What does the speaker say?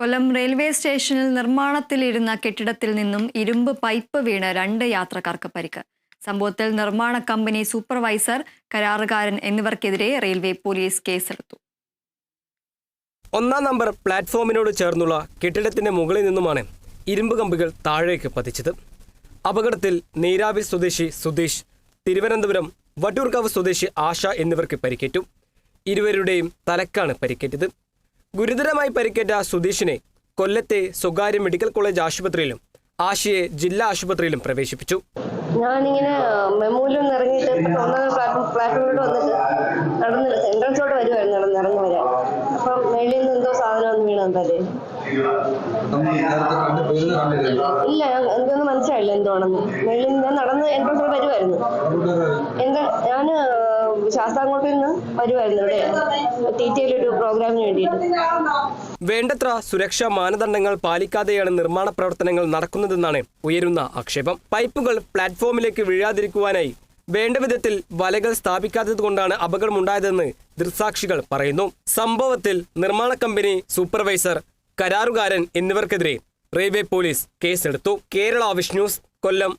കൊല്ലം railway സ്റ്റേഷനിൽ നിർമ്മാണത്തിലിരുന്ന കെട്ടിടത്തിൽ നിന്നും ഇരുമ്പ് പൈപ്പ് വീണ് രണ്ട് യാത്രക്കാർക്ക് പരിക്ക്. സംഭവത്തിൽ നിർമ്മാണ കമ്പനി സൂപ്പർവൈസർ കരാറുകാരൻ എന്നിവർക്കെതിരെ റെയിൽവേ പോലീസ് കേസെടുത്തു. ഒന്നാം നമ്പർ പ്ലാറ്റ്ഫോമിനോട് ചേർന്നുള്ള കെട്ടിടത്തിന്റെ മുകളിൽ നിന്നുമാണ് ഇരുമ്പ് കമ്പികൾ താഴേക്ക് പതിച്ചത്. അപകടത്തിൽ നീരാവിൽ സ്വദേശി സുധീഷ് തിരുവനന്തപുരം വട്ടൂർക്കാവ് സ്വദേശി ആശ എന്നിവർക്ക് പരിക്കേറ്റു. ഇരുവരുടെയും തലക്കാണ് പരിക്കേറ്റത്. ഗുരുതരമായി പരിക്കേറ്റ സുധീഷിനെ കൊല്ലത്തെ സ്വകാര്യ മെഡിക്കൽ കോളേജ് ആശുപത്രിയിലും ആശയെ ജില്ലാ ആശുപത്രിയിലും പ്രവേശിപ്പിച്ചു. ഞാനിങ്ങനെ ഒന്നാം പ്ലാറ്റ്ഫോം പ്ലാറ്റ്ഫോമിലോട്ട് വന്നിട്ട് നടന്ന് എൻട്രൻസിലോട്ട് വരുമായിരുന്നു നടന്ന് ഇറങ്ങി വരാൻ. അപ്പം മേളിൽ നിന്ന് എന്തോ സാധനം ഒന്ന് വീണ് എന്തായാലും നമ്മൾ നേരത്തെ കണ്ട് ഇല്ല എന്തോന്ന് എന്തോ ആണെന്ന്. മേളിൽ ഞാൻ നടന്ന് എൻട്രൻസോട്ട് വരുമായിരുന്നു എന്താ ഞാൻ ശാസ്താംകോട്ടിൽ നിന്ന് വരുമായിരുന്നു ഇവിടെ ഒരു പ്രോഗ്രാമിന് വേണ്ടിയിട്ട്. വേണ്ടത്ര സുരക്ഷാ മാനദണ്ഡങ്ങൾ പാലിക്കാതെയാണ് നിർമ്മാണ പ്രവർത്തനങ്ങൾ നടക്കുന്നതെന്നാണ് ഉയരുന്ന ആക്ഷേപം. പൈപ്പുകൾ പ്ലാറ്റ്ഫോമിലേക്ക് വീഴാതിരിക്കുവാനായി വേണ്ട വിധത്തിൽ വലകൾ സ്ഥാപിക്കാത്തത് കൊണ്ടാണ് അപകടമുണ്ടായതെന്ന് ദൃക്സാക്ഷികൾ പറയുന്നു. സംഭവത്തിൽ നിർമ്മാണ കമ്പനി സൂപ്പർവൈസർ കരാറുകാരൻ എന്നിവർക്കെതിരെ റെയിൽവേ പോലീസ് കേസെടുത്തു. കേരള വിഷ്ണൂസ് കൊല്ലം.